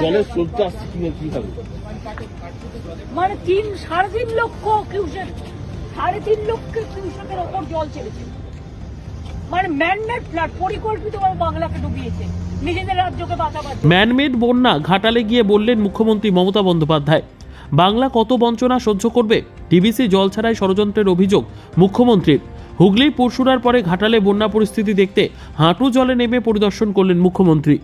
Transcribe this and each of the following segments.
জলের স্রোতটা আসছে কি কীভাবে মানে তিন সাড়ে তিন লক্ষ কিউসেক সাড়ে তিন লক্ষ কিউসেকের ওপর জল ছেড়েছে মানে ম্যানমেড পরিকল্পিতভাবে বাংলাকে ডুবিয়েছে। নিজেদের রাজ্যকে বাঁচাবার ম্যানমেড বন্যা ঘাটালে গিয়ে বললেন মুখ্যমন্ত্রী মমতা বন্দ্যোপাধ্যায়। বাংলা কত বঞ্চনা সহ্য করবে? ডিবিসি জল ছাড়াই ষড়যন্ত্রের অভিযোগ মুখ্যমন্ত্রীর। হুগলির পরশুরার পরে ঘাটালে বন্যা পরিস্থিতি দেখতে হাঁটু জলে নেমে পরিদর্শন করলেন মুখ্যমন্ত্রী।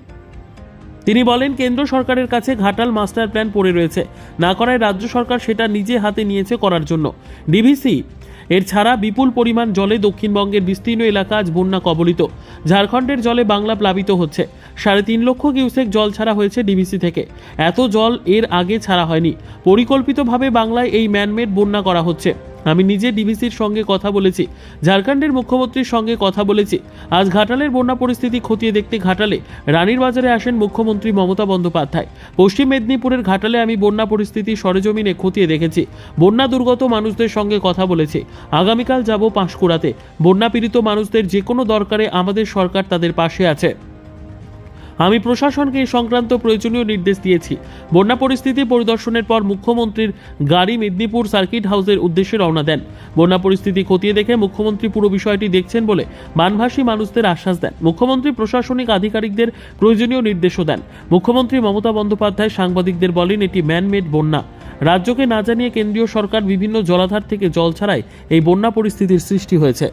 তিনি বলেন, কেন্দ্র সরকারের কাছে ঘাটাল মাস্টার প্ল্যান পড়ে রয়েছে। না করায় রাজ্য সরকার সেটা নিজে হাতে নিয়েছে করার জন্য। ডিভিসি, এর ছাড়া বিপুল পরিমাণ জলে দক্ষিণবঙ্গের বিস্তীর্ণ এলাকা আজ বন্যা কবলিত। ঝাড়খণ্ডের জলে বাংলা প্লাবিত হচ্ছে। সাড়ে তিন লক্ষ কিউসেক জল ছাড়া হয়েছে ডিভিসি থেকে। এত জল এর আগে ছাড়া হয়নি। পরিকল্পিতভাবে বাংলায় এই ম্যানমেড বন্যা করা হচ্ছে। আমি নিজে ডিভিসির সঙ্গে কথা বলেছি, ঝাড়খণ্ডের মুখ্যমন্ত্রীর সঙ্গে কথা বলেছি। আজ ঘাটালের বন্যা পরিস্থিতি খতিয়ে দেখতে ঘাটালে রানীর বাজারে আসেন মুখ্যমন্ত্রী মমতা বন্দ্যোপাধ্যায়। পশ্চিম মেদিনীপুরের ঘাটালে আমি বন্যা পরিস্থিতি সরেজমিনে খতিয়ে দেখেছি। বন্যা দুর্গত মানুষদের সঙ্গে কথা বলেছি। আগামীকাল যাব পাঁশকুড়াতে। বন্যা পীড়িত মানুষদের যে কোনো দরকারে আমাদের সরকার তাদের পাশে আছে। আমি প্রশাসনকে এই সংক্রান্ত প্রয়োজনীয় নির্দেশ দিয়েছি। বন্যা পরিস্থিতি পরিদর্শনের পর মুখ্যমন্ত্রীর গাড়ি মেদিনীপুর সার্কিট হাউসের উদ্দেশ্যে রওনা দেন। বন্যা পরিস্থিতি খতিয়ে দেখে মুখ্যমন্ত্রী পুরো বিষয়টি দেখছেন বলে বানভাসী মানুষদের আশ্বাস দেন। মুখ্যমন্ত্রী প্রশাসনিক আধিকারিকদের প্রয়োজনীয় নির্দেশও দেন। মুখ্যমন্ত্রী মমতা বন্দ্যোপাধ্যায় সাংবাদিকদের বলেন, এটি ম্যানমেড বন্যা। রাজ্যকে না জানিয়ে কেন্দ্রীয় সরকার বিভিন্ন জলাধার থেকে জল ছাড়াই এই বন্যা পরিস্থিতির সৃষ্টি হয়েছে।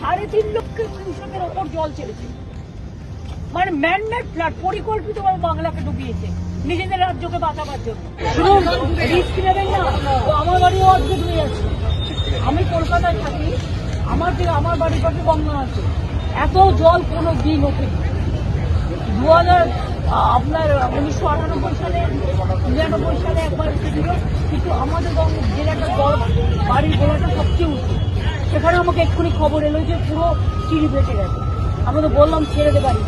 সাড়ে তিন লক্ষ কিউসেকের ওপর জল ছেড়েছে। মানে ম্যানমেড ফ্লাড পরিকল্পিতভাবে বাংলাকে ডুবিয়েছে নিজেদের রাজ্যকে বাঁচাবার জন্য। শুনুন রিস্ক নেবেন না তো আমার বাড়িও আজকে ডুবে যাচ্ছে। আমি কলকাতায় থাকি আমার যে আমার বাড়ির পাশে বন্ধন আছে। এত জল কোনো দিন ওঠেনি দু হাজার আপনার উনিশশো আটানব্বই সালে নিরানব্বই সালে একবার এসেছিল কিন্তু আমাদের জেলাটা জল বাড়ির গোলাটা সবচেয়ে সেখানে আমাকে এক্ষুনি খবর এলো যে পুরো চিড়ি ভেটে গেছে। আমি তো বললাম ছেড়ে দে বাড়ি।